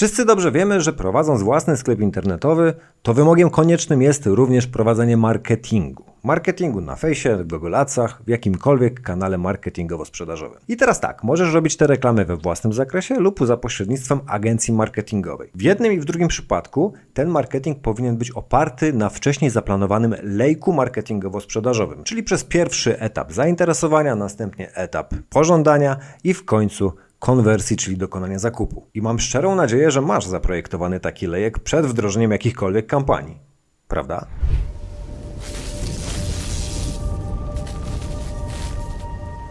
Wszyscy dobrze wiemy, że prowadząc własny sklep internetowy, to wymogiem koniecznym jest również prowadzenie marketingu. Marketingu na fejsie, Google Adsach, w jakimkolwiek kanale marketingowo-sprzedażowym. I teraz tak, możesz robić te reklamy we własnym zakresie lub za pośrednictwem agencji marketingowej. W jednym i w drugim przypadku ten marketing powinien być oparty na wcześniej zaplanowanym lejku marketingowo-sprzedażowym, czyli przez pierwszy etap zainteresowania, następnie etap pożądania i w końcu konwersji, czyli dokonania zakupu. I mam szczerą nadzieję, że masz zaprojektowany taki lejek przed wdrożeniem jakichkolwiek kampanii. Prawda?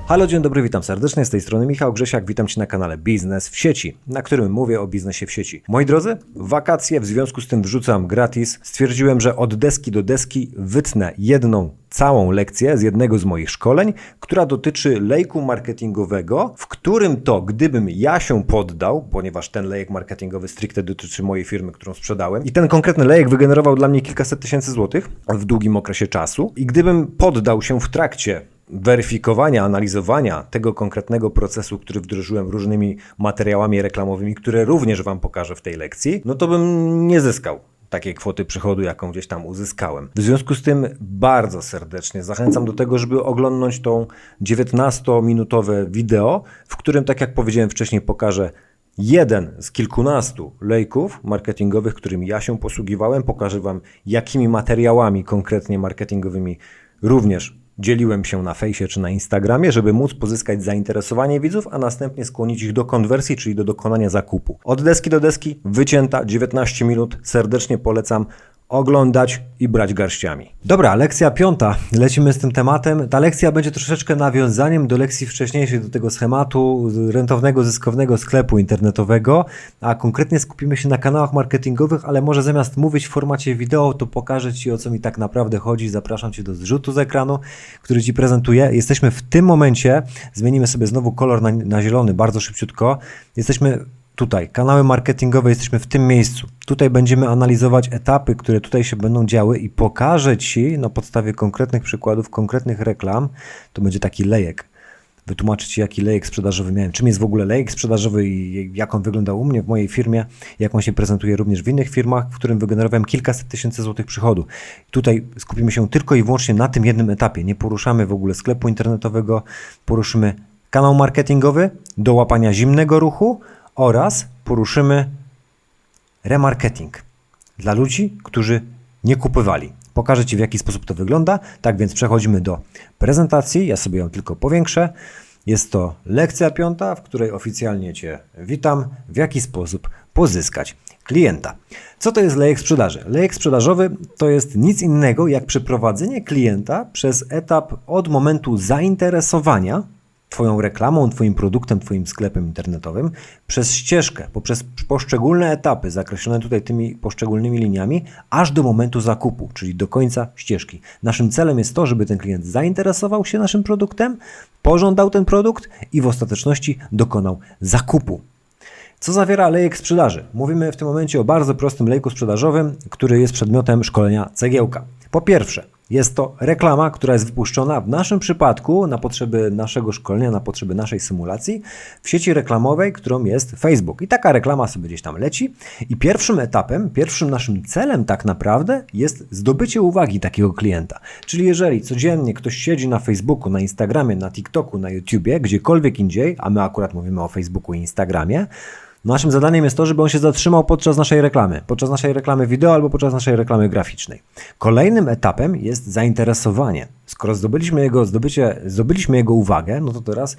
Halo, dzień dobry, witam serdecznie. Z tej strony Michał Grzesiak, witam Cię na kanale Biznes w sieci, na którym mówię o biznesie w sieci. Moi drodzy, wakacje, w związku z tym wrzucam gratis. Stwierdziłem, że od deski do deski wytnę jedną całą lekcję z jednego z moich szkoleń, która dotyczy lejku marketingowego, w którym to, gdybym ja się poddał, ponieważ ten lejek marketingowy stricte dotyczy mojej firmy, którą sprzedałem, i ten konkretny lejek wygenerował dla mnie kilkaset tysięcy złotych w długim okresie czasu, i gdybym poddał się w trakcie weryfikowania, analizowania tego konkretnego procesu, który wdrożyłem różnymi materiałami reklamowymi, które również Wam pokażę w tej lekcji, no to bym nie zyskał takiej kwoty przychodu, jaką gdzieś tam uzyskałem. W związku z tym bardzo serdecznie zachęcam do tego, żeby oglądnąć tą 19-minutowe wideo, w którym, tak jak powiedziałem wcześniej, pokażę jeden z kilkunastu lejków marketingowych, którymi ja się posługiwałem. Pokażę Wam, jakimi materiałami konkretnie marketingowymi również dzieliłem się na fejsie czy na Instagramie, żeby móc pozyskać zainteresowanie widzów, a następnie skłonić ich do konwersji, czyli do dokonania zakupu. Od deski do deski, wycięta 19 minut. Serdecznie polecam oglądać i brać garściami. Dobra, lekcja piąta. Lecimy z tym tematem. Ta lekcja będzie troszeczkę nawiązaniem do lekcji wcześniejszej, do tego schematu rentownego, zyskownego sklepu internetowego, a konkretnie skupimy się na kanałach marketingowych, ale może zamiast mówić w formacie wideo, to pokażę Ci o co mi tak naprawdę chodzi. Zapraszam Cię do zrzutu z ekranu, który Ci prezentuję. Jesteśmy w tym momencie, zmienimy sobie znowu kolor na, na zielony bardzo szybciutko. Jesteśmy tutaj, kanały marketingowe, jesteśmy w tym miejscu. Tutaj będziemy analizować etapy, które tutaj się będą działy i pokażę Ci na podstawie konkretnych przykładów, konkretnych reklam, to będzie taki lejek. Wytłumaczę Ci, jaki lejek sprzedażowy miałem, czym jest w ogóle lejek sprzedażowy i jak on wyglądał u mnie w mojej firmie, jak on się prezentuje również w innych firmach, w którym wygenerowałem kilkaset tysięcy złotych przychodu. Tutaj skupimy się tylko i wyłącznie na tym jednym etapie. Nie poruszamy w ogóle sklepu internetowego, poruszymy kanał marketingowy do łapania zimnego ruchu, oraz poruszymy remarketing dla ludzi, którzy nie kupowali. Pokażę Ci, w jaki sposób to wygląda. Tak więc przechodzimy do prezentacji. Ja sobie ją tylko powiększę. Jest to lekcja piąta, w której oficjalnie Cię witam. W jaki sposób pozyskać klienta. Co to jest lejek sprzedaży? Lejek sprzedażowy to jest nic innego jak przeprowadzenie klienta przez etap od momentu zainteresowania Twoją reklamą, Twoim produktem, Twoim sklepem internetowym przez ścieżkę, poprzez poszczególne etapy zakreślone tutaj tymi poszczególnymi liniami, aż do momentu zakupu, czyli do końca ścieżki. Naszym celem jest to, żeby ten klient zainteresował się naszym produktem, pożądał ten produkt i w ostateczności dokonał zakupu. Co zawiera lejek sprzedaży? Mówimy w tym momencie o bardzo prostym lejku sprzedażowym, który jest przedmiotem szkolenia cegiełka. Po pierwsze, jest to reklama, która jest wypuszczona w naszym przypadku na potrzeby naszego szkolenia, na potrzeby naszej symulacji w sieci reklamowej, którą jest Facebook. I taka reklama sobie gdzieś tam leci. I pierwszym etapem, pierwszym naszym celem tak naprawdę jest zdobycie uwagi takiego klienta. Czyli jeżeli codziennie ktoś siedzi na Facebooku, na Instagramie, na TikToku, na YouTubie, gdziekolwiek indziej, a my akurat mówimy o Facebooku i Instagramie, Naszym zadaniem jest to, żeby on się zatrzymał podczas naszej reklamy, podczas naszej reklamy wideo albo podczas naszej reklamy graficznej. Kolejnym etapem jest zainteresowanie. Skoro zdobyliśmy jego, zdobycie, zdobyliśmy jego uwagę, no to teraz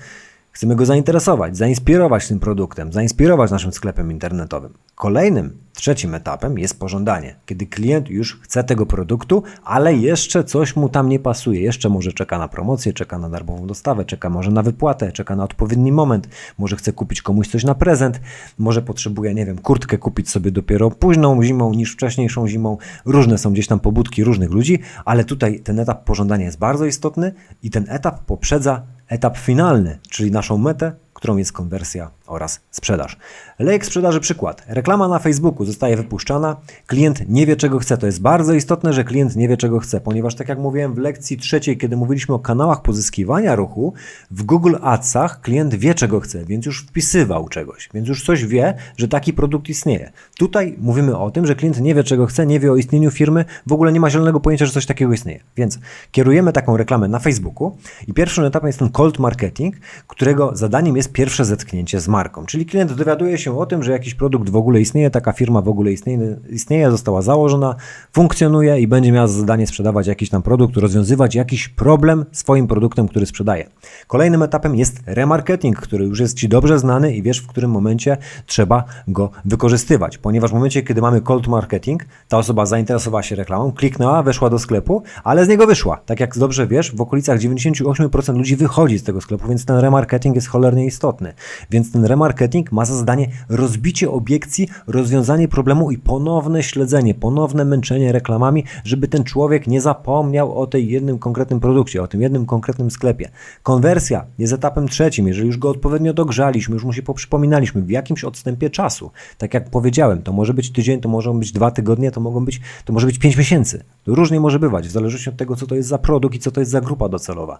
Chcemy go zainteresować, zainspirować tym produktem, zainspirować naszym sklepem internetowym. Kolejnym, trzecim etapem jest pożądanie, kiedy klient już chce tego produktu, ale jeszcze coś mu tam nie pasuje. Jeszcze może czeka na promocję, czeka na darmową dostawę, czeka może na wypłatę, czeka na odpowiedni moment, może chce kupić komuś coś na prezent, może potrzebuje, nie wiem, kurtkę kupić sobie dopiero późną zimą niż wcześniejszą zimą. Różne są gdzieś tam pobudki różnych ludzi, ale tutaj ten etap pożądania jest bardzo istotny i ten etap poprzedza etap finalny, czyli naszą metę, którą jest konwersja oraz sprzedaż. Lejek sprzedaży przykład. Reklama na Facebooku zostaje wypuszczana, klient nie wie czego chce. To jest bardzo istotne, że klient nie wie czego chce, ponieważ tak jak mówiłem w lekcji trzeciej, kiedy mówiliśmy o kanałach pozyskiwania ruchu, w Google Adsach klient wie czego chce, więc już wpisywał czegoś, więc już coś wie, że taki produkt istnieje. Tutaj mówimy o tym, że klient nie wie czego chce, nie wie o istnieniu firmy, w ogóle nie ma zielonego pojęcia, że coś takiego istnieje. Więc kierujemy taką reklamę na Facebooku i pierwszym etapem jest ten cold marketing, którego zadaniem jest pierwsze zetknięcie z marką. Czyli klient dowiaduje się o tym, że jakiś produkt w ogóle istnieje, taka firma w ogóle istnieje, istnieje została założona, funkcjonuje i będzie miała za zadanie sprzedawać jakiś tam produkt, rozwiązywać jakiś problem swoim produktem, który sprzedaje. Kolejnym etapem jest remarketing, który już jest Ci dobrze znany i wiesz, w którym momencie trzeba go wykorzystywać. Ponieważ w momencie, kiedy mamy cold marketing, ta osoba zainteresowała się reklamą, kliknęła, weszła do sklepu, ale z niego wyszła. Tak jak dobrze wiesz, w okolicach 98% ludzi wychodzi z tego sklepu, więc ten remarketing jest cholernie istotny. Więc ten remarketing ma za zadanie rozbicie obiekcji, rozwiązanie problemu i ponowne śledzenie, ponowne męczenie reklamami, żeby ten człowiek nie zapomniał o tej jednym konkretnym produkcie, o tym jednym konkretnym sklepie. Konwersja jest etapem trzecim, jeżeli już go odpowiednio dogrzaliśmy, już mu się poprzypominaliśmy w jakimś odstępie czasu. Tak jak powiedziałem, to może być tydzień, to mogą być dwa tygodnie, to mogą być, to może być pięć miesięcy. To różnie może bywać, w zależności od tego, co to jest za produkt i co to jest za grupa docelowa.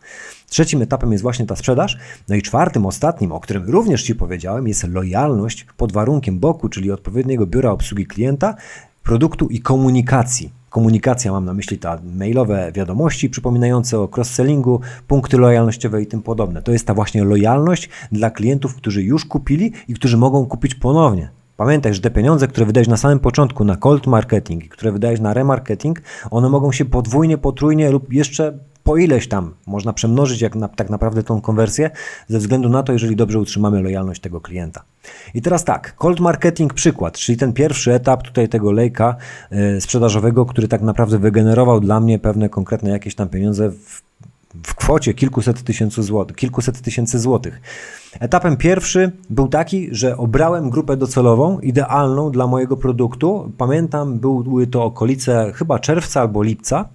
Trzecim etapem jest właśnie ta sprzedaż. No i czwartym, ostatnim, o którym również Ci powiedziałem, jest lojalność pod warunkiem boku, czyli odpowiedniego biura obsługi klienta, produktu i komunikacji. Komunikacja, mam na myśli te mailowe wiadomości przypominające o cross-sellingu, punkty lojalnościowe i tym podobne. To jest ta właśnie lojalność dla klientów, którzy już kupili i którzy mogą kupić ponownie. Pamiętaj, że te pieniądze, które wydajesz na samym początku na cold marketing, które wydajesz na remarketing, one mogą się podwójnie, potrójnie lub jeszcze po ileś tam można przemnożyć jak na, tak naprawdę tą konwersję, ze względu na to, jeżeli dobrze utrzymamy lojalność tego klienta. I teraz tak, cold marketing przykład, czyli ten pierwszy etap tutaj tego lejka y, sprzedażowego, który tak naprawdę wygenerował dla mnie pewne konkretne jakieś tam pieniądze w w kwocie kilkuset tysięcy złotych, kilkuset tysięcy złotych. Etapem pierwszy był taki, że obrałem grupę docelową, idealną dla mojego produktu. Pamiętam, były to okolice chyba czerwca albo lipca,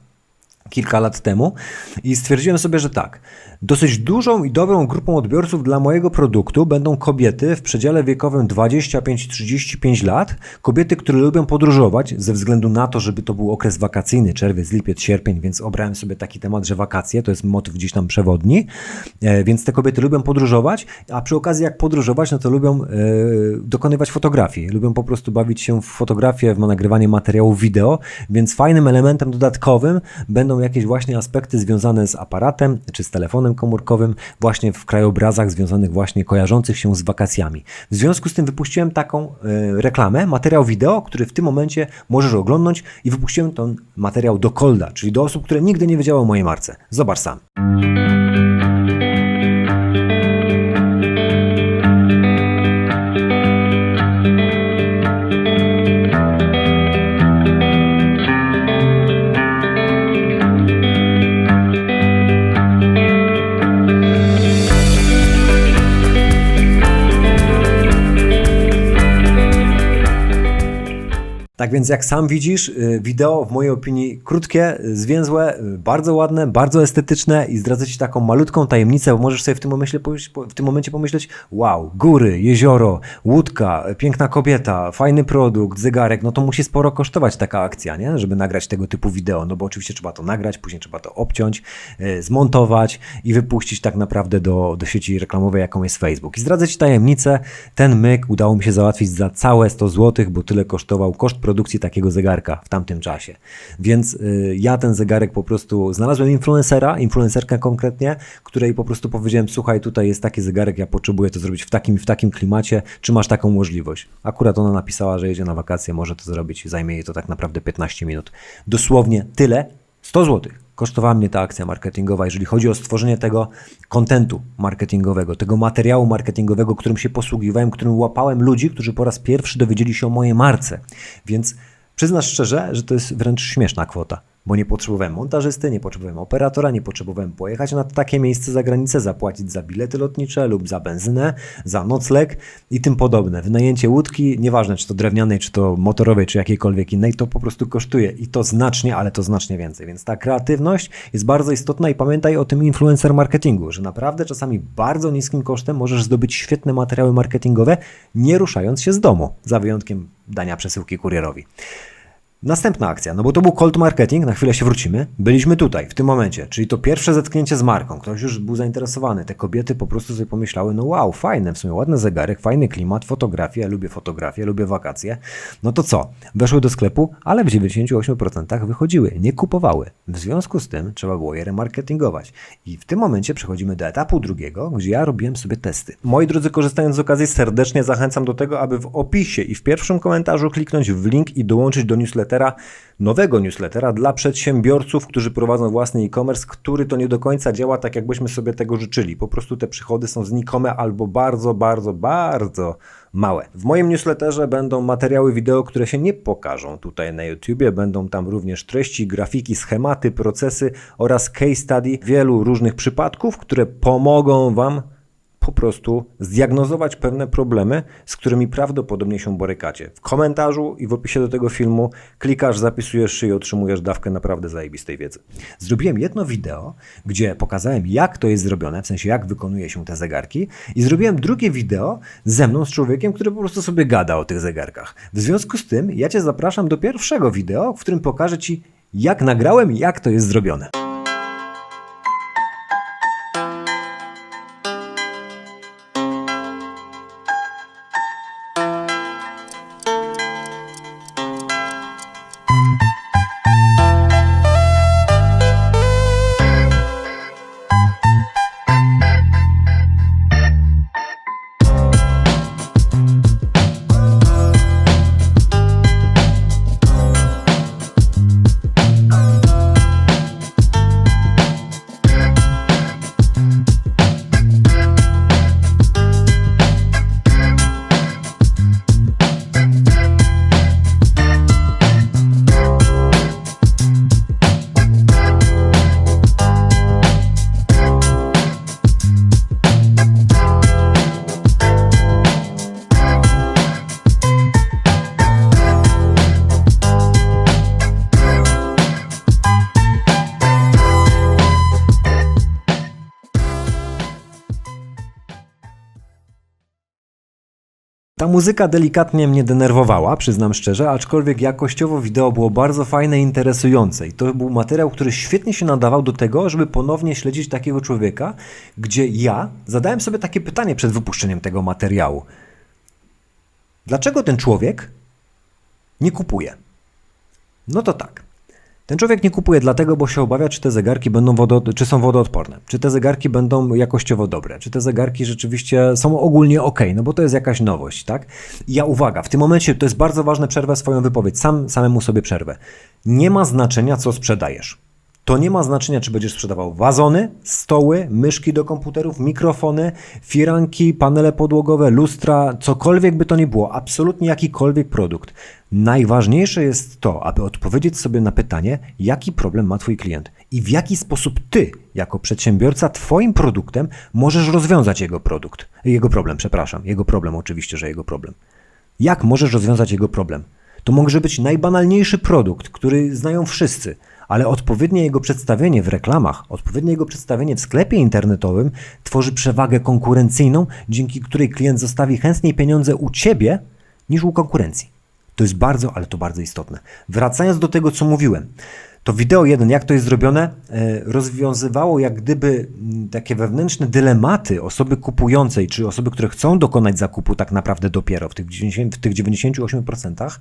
kilka lat temu i stwierdziłem sobie, że tak, dosyć dużą i dobrą grupą odbiorców dla mojego produktu będą kobiety w przedziale wiekowym 25-35 lat, kobiety, które lubią podróżować ze względu na to, żeby to był okres wakacyjny, czerwiec, lipiec, sierpień, więc obrałem sobie taki temat, że wakacje to jest motyw gdzieś tam przewodni, e, więc te kobiety lubią podróżować, a przy okazji jak podróżować, no to lubią e, dokonywać fotografii, lubią po prostu bawić się w fotografię, w nagrywanie materiałów wideo, więc fajnym elementem dodatkowym będą jakieś właśnie aspekty związane z aparatem czy z telefonem komórkowym, właśnie w krajobrazach związanych właśnie kojarzących się z wakacjami. W związku z tym wypuściłem taką y, reklamę, materiał wideo, który w tym momencie możesz oglądnąć i wypuściłem ten materiał do Kolda, czyli do osób, które nigdy nie wiedziały o mojej marce. Zobacz sam. Tak więc jak sam widzisz, y, wideo w mojej opinii krótkie, y, zwięzłe, y, bardzo ładne, bardzo estetyczne i zdradzę Ci taką malutką tajemnicę, bo możesz sobie w tym momencie, w tym momencie pomyśleć, wow, góry, jezioro, łódka, piękna kobieta, fajny produkt, zegarek, no to musi sporo kosztować taka akcja, nie? żeby nagrać tego typu wideo, no bo oczywiście trzeba to nagrać, później trzeba to obciąć, zmontować i wypuścić tak naprawdę do, do sieci reklamowej, jaką jest Facebook. I zdradzę Ci tajemnicę, ten myk udało mi się załatwić za całe 100 zł, bo tyle kosztował koszt produkcji takiego zegarka w tamtym czasie. Więc y, ja ten zegarek po prostu znalazłem influencera, influencerkę konkretnie, której po prostu powiedziałem: Słuchaj, tutaj jest taki zegarek, ja potrzebuję to zrobić w takim w takim klimacie, czy masz taką możliwość? Akurat ona napisała, że jedzie na wakacje, może to zrobić, zajmie jej to tak naprawdę 15 minut. Dosłownie tyle, 100 złotych kosztowała mnie ta akcja marketingowa, jeżeli chodzi o stworzenie tego kontentu marketingowego, tego materiału marketingowego, którym się posługiwałem, którym łapałem ludzi, którzy po raz pierwszy dowiedzieli się o mojej marce. Więc przyznasz szczerze, że to jest wręcz śmieszna kwota. Bo nie potrzebowałem montażysty, nie potrzebowałem operatora, nie potrzebowałem pojechać na takie miejsce za granicę, zapłacić za bilety lotnicze lub za benzynę, za nocleg i tym podobne. Wynajęcie łódki, nieważne czy to drewnianej, czy to motorowej, czy jakiejkolwiek innej, to po prostu kosztuje i to znacznie, ale to znacznie więcej. Więc ta kreatywność jest bardzo istotna i pamiętaj o tym influencer marketingu, że naprawdę czasami bardzo niskim kosztem możesz zdobyć świetne materiały marketingowe, nie ruszając się z domu, za wyjątkiem dania przesyłki kurierowi. Następna akcja, no bo to był cold marketing, na chwilę się wrócimy. Byliśmy tutaj, w tym momencie, czyli to pierwsze zetknięcie z marką. Ktoś już był zainteresowany. Te kobiety po prostu sobie pomyślały, no wow, fajne, w sumie ładny zegarek, fajny klimat, fotografie, ja lubię fotografię, lubię wakacje. No to co? Weszły do sklepu, ale w 98% wychodziły, nie kupowały. W związku z tym trzeba było je remarketingować. I w tym momencie przechodzimy do etapu drugiego, gdzie ja robiłem sobie testy. Moi drodzy, korzystając z okazji, serdecznie zachęcam do tego, aby w opisie i w pierwszym komentarzu kliknąć w link i dołączyć do newslettera, nowego newslettera dla przedsiębiorców, którzy prowadzą własny e-commerce, który to nie do końca działa tak, jakbyśmy sobie tego życzyli. Po prostu te przychody są znikome albo bardzo, bardzo, bardzo małe. W moim newsletterze będą materiały wideo, które się nie pokażą tutaj na YouTubie. Będą tam również treści, grafiki, schematy, procesy oraz case study wielu różnych przypadków, które pomogą Wam po prostu zdiagnozować pewne problemy, z którymi prawdopodobnie się borykacie. W komentarzu i w opisie do tego filmu klikasz, zapisujesz się i otrzymujesz dawkę naprawdę zajebistej wiedzy. Zrobiłem jedno wideo, gdzie pokazałem jak to jest zrobione, w sensie jak wykonuje się te zegarki i zrobiłem drugie wideo ze mną, z człowiekiem, który po prostu sobie gada o tych zegarkach. W związku z tym ja Cię zapraszam do pierwszego wideo, w którym pokażę Ci jak nagrałem, jak to jest zrobione. Muzyka delikatnie mnie denerwowała, przyznam szczerze, aczkolwiek jakościowo wideo było bardzo fajne i interesujące. I to był materiał, który świetnie się nadawał do tego, żeby ponownie śledzić takiego człowieka, gdzie ja zadałem sobie takie pytanie przed wypuszczeniem tego materiału. Dlaczego ten człowiek nie kupuje? No to tak. Ten człowiek nie kupuje dlatego, bo się obawia, czy te zegarki będą wodo, czy są wodoodporne, czy te zegarki będą jakościowo dobre, czy te zegarki rzeczywiście są ogólnie ok, no bo to jest jakaś nowość, tak? I ja uwaga, w tym momencie to jest bardzo ważne, przerwę swoją wypowiedź, sam samemu sobie przerwę. Nie ma znaczenia, co sprzedajesz. To nie ma znaczenia, czy będziesz sprzedawał wazony, stoły, myszki do komputerów, mikrofony, firanki, panele podłogowe, lustra, cokolwiek by to nie było, absolutnie jakikolwiek produkt. Najważniejsze jest to, aby odpowiedzieć sobie na pytanie, jaki problem ma Twój klient i w jaki sposób Ty, jako przedsiębiorca, Twoim produktem możesz rozwiązać jego produkt, jego problem, przepraszam, jego problem, oczywiście, że jego problem. Jak możesz rozwiązać jego problem? To może być najbanalniejszy produkt, który znają wszyscy, ale odpowiednie jego przedstawienie w reklamach, odpowiednie jego przedstawienie w sklepie internetowym tworzy przewagę konkurencyjną, dzięki której klient zostawi chętniej pieniądze u ciebie niż u konkurencji. To jest bardzo, ale to bardzo istotne. Wracając do tego, co mówiłem. To wideo jeden, jak to jest zrobione, e, rozwiązywało jak gdyby mm, takie wewnętrzne dylematy osoby kupującej, czy osoby, które chcą dokonać zakupu tak naprawdę dopiero w tych, 90, w tych 98%,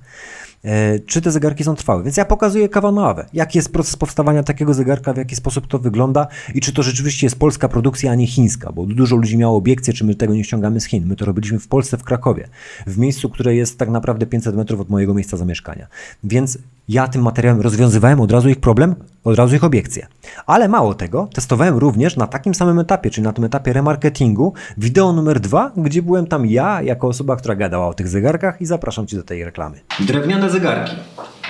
e, czy te zegarki są trwałe. Więc ja pokazuję kawał na ławę, jaki jest proces powstawania takiego zegarka, w jaki sposób to wygląda i czy to rzeczywiście jest polska produkcja, a nie chińska, bo dużo ludzi miało obiekcje, czy my tego nie ściągamy z Chin. My to robiliśmy w Polsce, w Krakowie, w miejscu, które jest tak naprawdę 500 metrów od mojego miejsca zamieszkania. Więc ja tym materiałem rozwiązywałem od razu ich problem, od razu ich obiekcje. Ale mało tego, testowałem również na takim samym etapie, czyli na tym etapie remarketingu, wideo numer dwa, gdzie byłem tam ja, jako osoba, która gadała o tych zegarkach i zapraszam Cię do tej reklamy. Drewniane zegarki.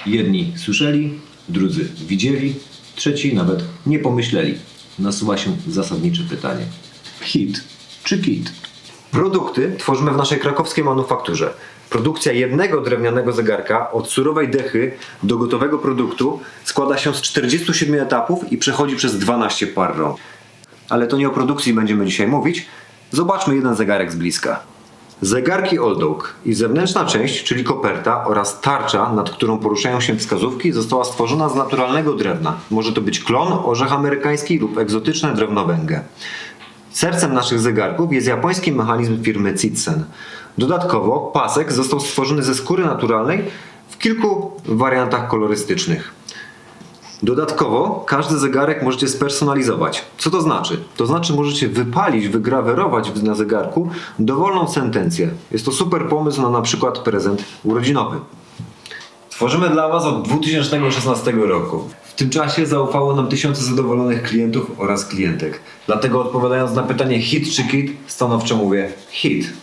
Jedni słyszeli, drudzy widzieli, trzeci nawet nie pomyśleli. Nasuwa się zasadnicze pytanie. Hit czy kit? Produkty tworzymy w naszej krakowskiej manufakturze. Produkcja jednego drewnianego zegarka od surowej dechy do gotowego produktu składa się z 47 etapów i przechodzi przez 12 par rąk. Ale to nie o produkcji będziemy dzisiaj mówić. Zobaczmy jeden zegarek z bliska. Zegarki Old Oak i zewnętrzna część, czyli koperta oraz tarcza, nad którą poruszają się wskazówki, została stworzona z naturalnego drewna. Może to być klon, orzech amerykański lub egzotyczne drewno węgę. Sercem naszych zegarków jest japoński mechanizm firmy Citsen. Dodatkowo pasek został stworzony ze skóry naturalnej w kilku wariantach kolorystycznych. Dodatkowo każdy zegarek możecie spersonalizować. Co to znaczy? To znaczy możecie wypalić, wygrawerować na zegarku dowolną sentencję. Jest to super pomysł na na przykład prezent urodzinowy. Tworzymy dla Was od 2016 roku. W tym czasie zaufało nam tysiące zadowolonych klientów oraz klientek. Dlatego odpowiadając na pytanie hit czy kit, stanowczo mówię hit.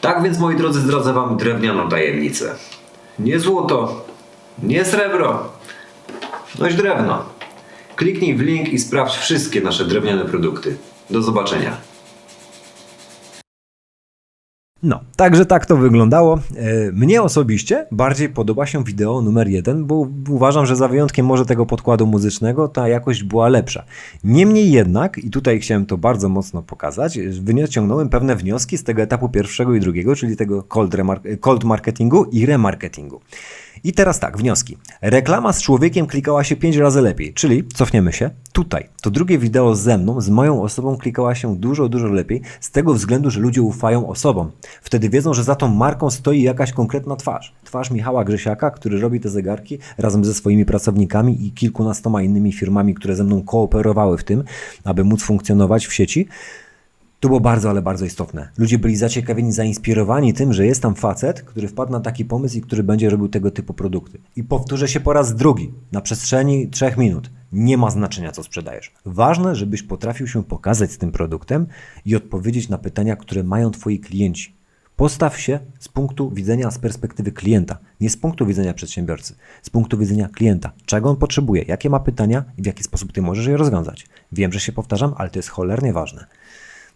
Tak więc moi drodzy zdradzę Wam drewnianą tajemnicę. Nie złoto, nie srebro, noś drewno. Kliknij w link i sprawdź wszystkie nasze drewniane produkty. Do zobaczenia. No, także tak to wyglądało. E, Mnie osobiście bardziej podoba się wideo numer jeden, bo uważam, że za wyjątkiem może tego podkładu muzycznego ta jakość była lepsza. Niemniej jednak, i tutaj chciałem to bardzo mocno pokazać, wyciągnąłem pewne wnioski z tego etapu pierwszego i drugiego, czyli tego cold, cold marketingu i remarketingu. I teraz tak, wnioski. Reklama z człowiekiem klikała się 5 razy lepiej, czyli cofniemy się tutaj. To drugie wideo ze mną, z moją osobą klikała się dużo, dużo lepiej z tego względu, że ludzie ufają osobom. Wtedy wiedzą, że za tą marką stoi jakaś konkretna twarz. Twarz Michała Grzesiaka, który robi te zegarki razem ze swoimi pracownikami i kilkunastoma innymi firmami, które ze mną kooperowały w tym, aby móc funkcjonować w sieci. To było bardzo, ale bardzo istotne. Ludzie byli zaciekawieni, zainspirowani tym, że jest tam facet, który wpadł na taki pomysł i który będzie robił tego typu produkty. I powtórzę się po raz drugi, na przestrzeni trzech minut. Nie ma znaczenia, co sprzedajesz. Ważne, żebyś potrafił się pokazać z tym produktem i odpowiedzieć na pytania, które mają Twoi klienci. Postaw się z punktu widzenia, z perspektywy klienta, nie z punktu widzenia przedsiębiorcy, z punktu widzenia klienta. Czego on potrzebuje, jakie ma pytania i w jaki sposób Ty możesz je rozwiązać. Wiem, że się powtarzam, ale to jest cholernie ważne.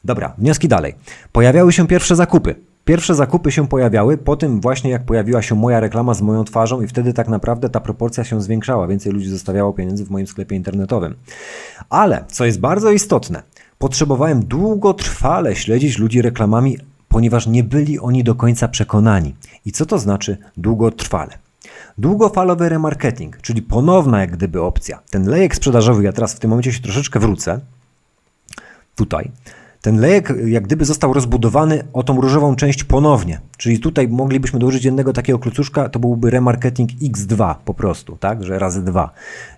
Dobra, wnioski dalej. Pojawiały się pierwsze zakupy. Pierwsze zakupy się pojawiały po tym właśnie jak pojawiła się moja reklama z moją twarzą i wtedy tak naprawdę ta proporcja się zwiększała. Więcej ludzi zostawiało pieniędzy w moim sklepie internetowym. Ale, co jest bardzo istotne, potrzebowałem długotrwale śledzić ludzi reklamami, ponieważ nie byli oni do końca przekonani. I co to znaczy długotrwale? Długofalowy remarketing, czyli ponowna jak gdyby opcja. Ten lejek sprzedażowy, ja teraz w tym momencie się troszeczkę wrócę, tutaj. Ten lejek jak gdyby został rozbudowany o tą różową część ponownie. Czyli tutaj moglibyśmy dołożyć jednego takiego klucuszka, to byłby remarketing X2 po prostu, tak, że razy dwa.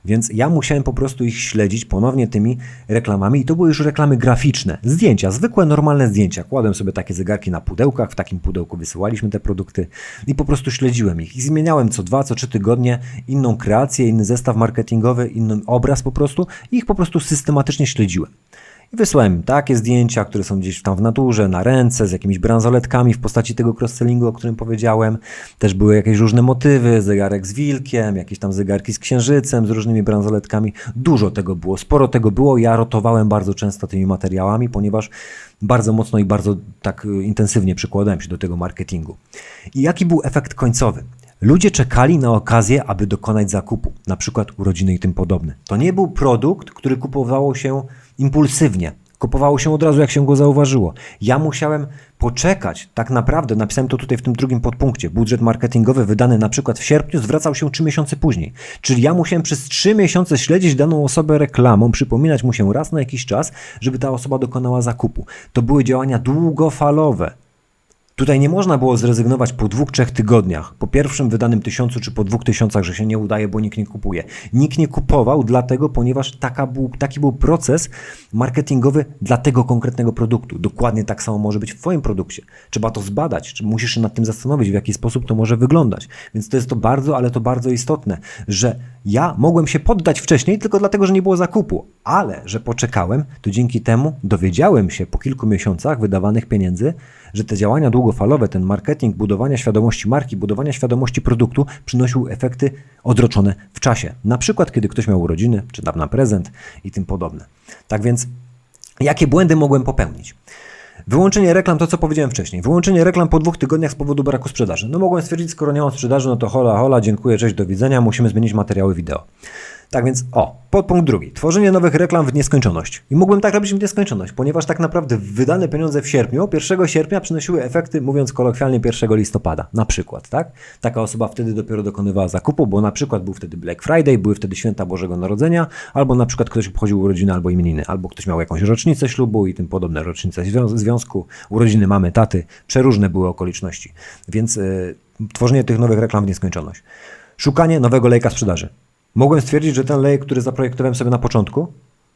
Więc ja musiałem po prostu ich śledzić ponownie tymi reklamami i to były już reklamy graficzne. Zdjęcia, zwykłe, normalne zdjęcia. Kładłem sobie takie zegarki na pudełkach, w takim pudełku wysyłaliśmy te produkty i po prostu śledziłem ich. I zmieniałem co dwa, co trzy tygodnie inną kreację, inny zestaw marketingowy, inny obraz po prostu i ich po prostu systematycznie śledziłem. I wysłałem im takie zdjęcia, które są gdzieś tam w naturze, na ręce, z jakimiś bransoletkami w postaci tego cross-sellingu, o którym powiedziałem. Też były jakieś różne motywy, zegarek z wilkiem, jakieś tam zegarki z księżycem, z różnymi bransoletkami. Dużo tego było, sporo tego było. Ja rotowałem bardzo często tymi materiałami, ponieważ bardzo mocno i bardzo tak y, intensywnie przykładałem się do tego marketingu. I jaki był efekt końcowy? Ludzie czekali na okazję, aby dokonać zakupu, na przykład urodziny i tym podobne. To nie był produkt, który kupowało się impulsywnie. Kupowało się od razu, jak się go zauważyło. Ja musiałem poczekać, tak naprawdę, napisałem to tutaj w tym drugim podpunkcie. Budżet marketingowy wydany na przykład w sierpniu zwracał się 3 miesiące później. Czyli ja musiałem przez 3 miesiące śledzić daną osobę reklamą, przypominać mu się raz na jakiś czas, żeby ta osoba dokonała zakupu. To były działania długofalowe. Tutaj nie można było zrezygnować po dwóch, trzech tygodniach, po pierwszym wydanym tysiącu czy po dwóch tysiącach, że się nie udaje, bo nikt nie kupuje. Nikt nie kupował dlatego, ponieważ był, taki był proces marketingowy dla tego konkretnego produktu. Dokładnie tak samo może być w Twoim produkcie. Trzeba to zbadać, czy musisz się nad tym zastanowić, w jaki sposób to może wyglądać. Więc to jest to bardzo, ale to bardzo istotne, że ja mogłem się poddać wcześniej tylko dlatego, że nie było zakupu, ale że poczekałem, to dzięki temu dowiedziałem się po kilku miesiącach wydawanych pieniędzy, że te działania długofalowe, ten marketing, budowania świadomości marki, budowania świadomości produktu przynosił efekty odroczone w czasie. Na przykład, kiedy ktoś miał urodziny, czy dał prezent i tym podobne. Tak więc, jakie błędy mogłem popełnić? Wyłączenie reklam, to co powiedziałem wcześniej. Wyłączenie reklam po dwóch tygodniach z powodu braku sprzedaży. No mogłem stwierdzić, skoro nie mam sprzedaży, no to hola, hola, dziękuję, cześć, do widzenia, musimy zmienić materiały wideo. Tak więc, o, podpunkt drugi. Tworzenie nowych reklam w nieskończoność. I mógłbym tak robić w nieskończoność, ponieważ tak naprawdę wydane pieniądze w sierpniu, 1 sierpnia przynosiły efekty, mówiąc kolokwialnie, 1 listopada. Na przykład, tak? Taka osoba wtedy dopiero dokonywała zakupu, bo na przykład był wtedy Black Friday, były wtedy święta Bożego Narodzenia, albo na przykład ktoś obchodził urodziny albo imieniny, albo ktoś miał jakąś rocznicę ślubu i tym podobne rocznice zwią- związku, urodziny mamy, taty. Przeróżne były okoliczności. Więc yy, tworzenie tych nowych reklam w nieskończoność. Szukanie nowego lejka sprzedaży. Mogłem stwierdzić, że ten lejek, który zaprojektowałem sobie na początku,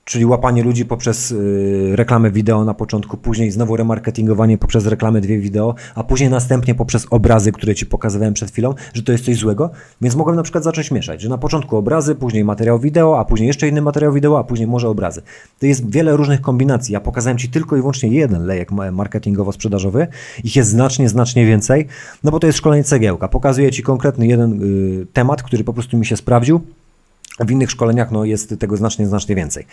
czyli łapanie ludzi poprzez y, reklamę wideo na początku, później znowu remarketingowanie poprzez reklamę dwie wideo, a później następnie poprzez obrazy, które Ci pokazywałem przed chwilą, że to jest coś złego, więc mogłem na przykład zacząć mieszać, że na początku obrazy, później materiał wideo, a później jeszcze inny materiał wideo, a później może obrazy. To jest wiele różnych kombinacji. Ja pokazałem Ci tylko i wyłącznie jeden lejek ma- marketingowo-sprzedażowy, ich jest znacznie, znacznie więcej, no bo to jest szkolenie cegiełka. Pokazuję Ci konkretny jeden y, temat, który po prostu mi się sprawdził, w innych szkoleniach no, jest tego znacznie, znacznie więcej.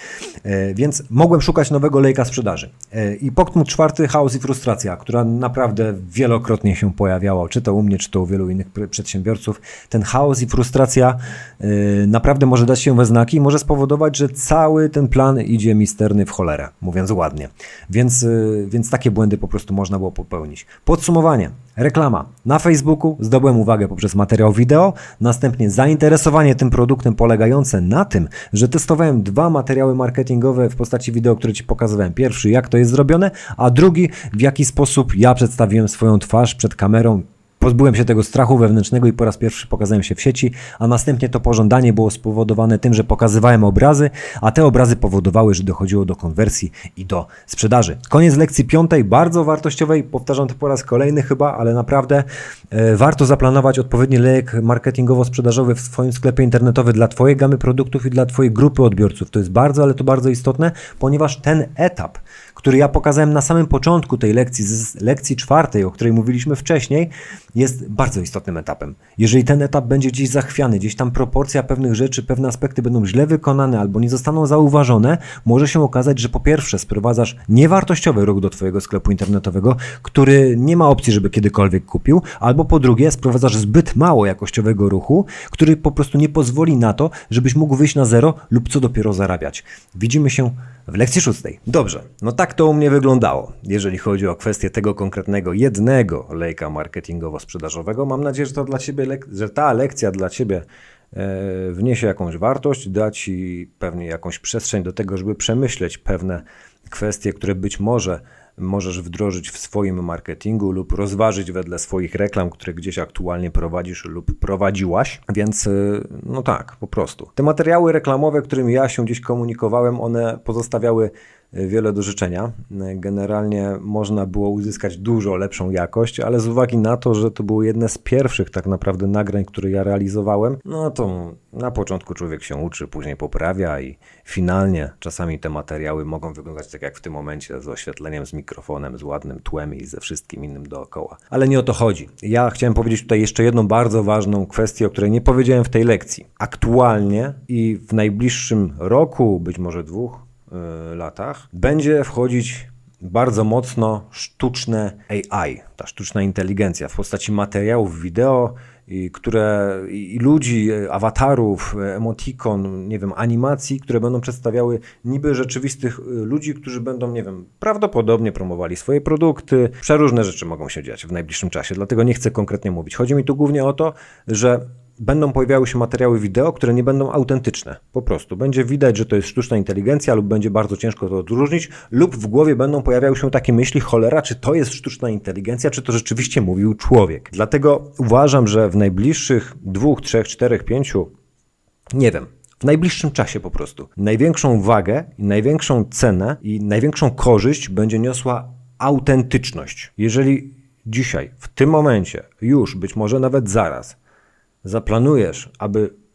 E, więc mogłem szukać nowego lejka sprzedaży. E, I punkt czwarty, chaos i frustracja, która naprawdę wielokrotnie się pojawiała, czy to u mnie, czy to u wielu innych pr- przedsiębiorców. Ten chaos i frustracja e, naprawdę może dać się we znaki i może spowodować, że cały ten plan idzie misterny w cholerę, mówiąc ładnie. Więc, e, więc takie błędy po prostu można było popełnić. Podsumowanie. Reklama. Na Facebooku zdobyłem uwagę poprzez materiał wideo, następnie zainteresowanie tym produktem polegające na tym, że testowałem dwa materiały marketingowe w postaci wideo, które Ci pokazywałem. Pierwszy, jak to jest zrobione, a drugi, w jaki sposób ja przedstawiłem swoją twarz przed kamerą, Pozbyłem się tego strachu wewnętrznego i po raz pierwszy pokazałem się w sieci, a następnie to pożądanie było spowodowane tym, że pokazywałem obrazy, a te obrazy powodowały, że dochodziło do konwersji i do sprzedaży. Koniec lekcji piątej, bardzo wartościowej, powtarzam to po raz kolejny chyba, ale naprawdę e, warto zaplanować odpowiedni lejek marketingowo-sprzedażowy w swoim sklepie internetowym dla Twojej gamy produktów i dla Twojej grupy odbiorców. To jest bardzo, ale to bardzo istotne, ponieważ ten etap, który ja pokazałem na samym początku tej lekcji, z lekcji czwartej, o której mówiliśmy wcześniej, jest bardzo istotnym etapem. Jeżeli ten etap będzie gdzieś zachwiany, gdzieś tam proporcja pewnych rzeczy, pewne aspekty będą źle wykonane albo nie zostaną zauważone, może się okazać, że po pierwsze sprowadzasz niewartościowy ruch do Twojego sklepu internetowego, który nie ma opcji, żeby kiedykolwiek kupił, albo po drugie sprowadzasz zbyt mało jakościowego ruchu, który po prostu nie pozwoli na to, żebyś mógł wyjść na zero lub co dopiero zarabiać. Widzimy się w lekcji szóstej. Dobrze, no tak to u mnie wyglądało, jeżeli chodzi o kwestię tego konkretnego jednego lejka marketingowo-sprzedażowego. Mam nadzieję, że, to dla ciebie że ta lekcja dla Ciebie e, wniesie jakąś wartość, da Ci pewnie jakąś przestrzeń do tego, żeby przemyśleć pewne kwestie, które być może możesz wdrożyć w swoim marketingu lub rozważyć wedle swoich reklam, które gdzieś aktualnie prowadzisz lub prowadziłaś. Więc y, no tak, po prostu. Te materiały reklamowe, którymi ja się gdzieś komunikowałem, one pozostawiały wiele do życzenia. Generalnie można było uzyskać dużo lepszą jakość, ale z uwagi na to, że to były jedne z pierwszych tak naprawdę nagrań, które ja realizowałem, no to na początku człowiek się uczy, później poprawia i finalnie czasami te materiały mogą wyglądać tak jak w tym momencie z oświetleniem, z mikrofonem, z ładnym tłem i ze wszystkim innym dookoła. Ale nie o to chodzi. Ja chciałem powiedzieć tutaj jeszcze jedną bardzo ważną kwestię, o której nie powiedziałem w tej lekcji. Aktualnie i w najbliższym roku, być może dwóch latach, będzie wchodzić bardzo mocno sztuczne AI, ta sztuczna inteligencja w postaci materiałów wideo, i które i ludzi, e, awatarów, e, emotikon, nie wiem, animacji, które będą przedstawiały niby rzeczywistych ludzi, którzy będą, nie wiem, prawdopodobnie promowali swoje produkty. Przeróżne rzeczy mogą się dziać w najbliższym czasie, dlatego nie chcę konkretnie mówić. Chodzi mi tu głównie o to, że będą pojawiały się materiały wideo, które nie będą autentyczne. Po prostu będzie widać, że to jest sztuczna inteligencja, lub będzie bardzo ciężko to odróżnić, lub w głowie będą pojawiały się takie myśli, cholera, czy to jest sztuczna inteligencja, czy to rzeczywiście mówił człowiek. Dlatego uważam, że w najbliższych dwóch, trzech, czterech, pięciu, nie wiem, w najbliższym czasie po prostu. Największą wagę największą cenę i największą korzyść będzie niosła autentyczność. Jeżeli dzisiaj, w tym momencie, już, być może nawet zaraz, zaplanujesz, aby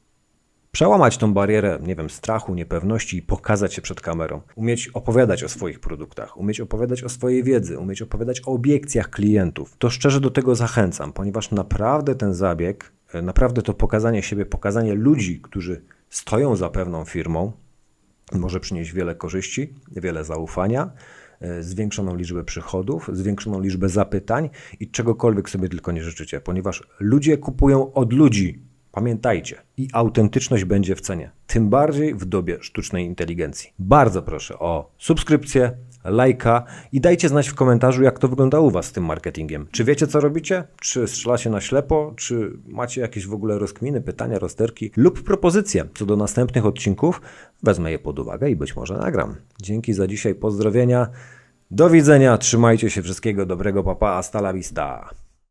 Przełamać tą barierę, nie wiem, strachu, niepewności i pokazać się przed kamerą. Umieć opowiadać o swoich produktach, umieć opowiadać o swojej wiedzy, umieć opowiadać o obiekcjach klientów. To szczerze do tego zachęcam, ponieważ naprawdę ten zabieg, e, naprawdę to pokazanie siebie, pokazanie ludzi, którzy stoją za pewną firmą, może przynieść wiele korzyści, wiele zaufania, zwiększoną liczbę przychodów, zwiększoną liczbę zapytań i czegokolwiek sobie tylko nie życzycie, ponieważ ludzie kupują od ludzi. Pamiętajcie, i autentyczność będzie w cenie, tym bardziej w dobie sztucznej inteligencji. Bardzo proszę o subskrypcję, lajka i dajcie znać w komentarzu, jak to wygląda u Was z tym marketingiem. Czy wiecie, co robicie? Czy strzelacie na ślepo? Czy macie jakieś w ogóle rozkminy, pytania, rozterki lub propozycje co do następnych odcinków? Wezmę je pod uwagę i być może nagram. Dzięki za dzisiaj, pozdrowienia. Do widzenia, trzymajcie się, wszystkiego dobrego, papa, hasta la vista.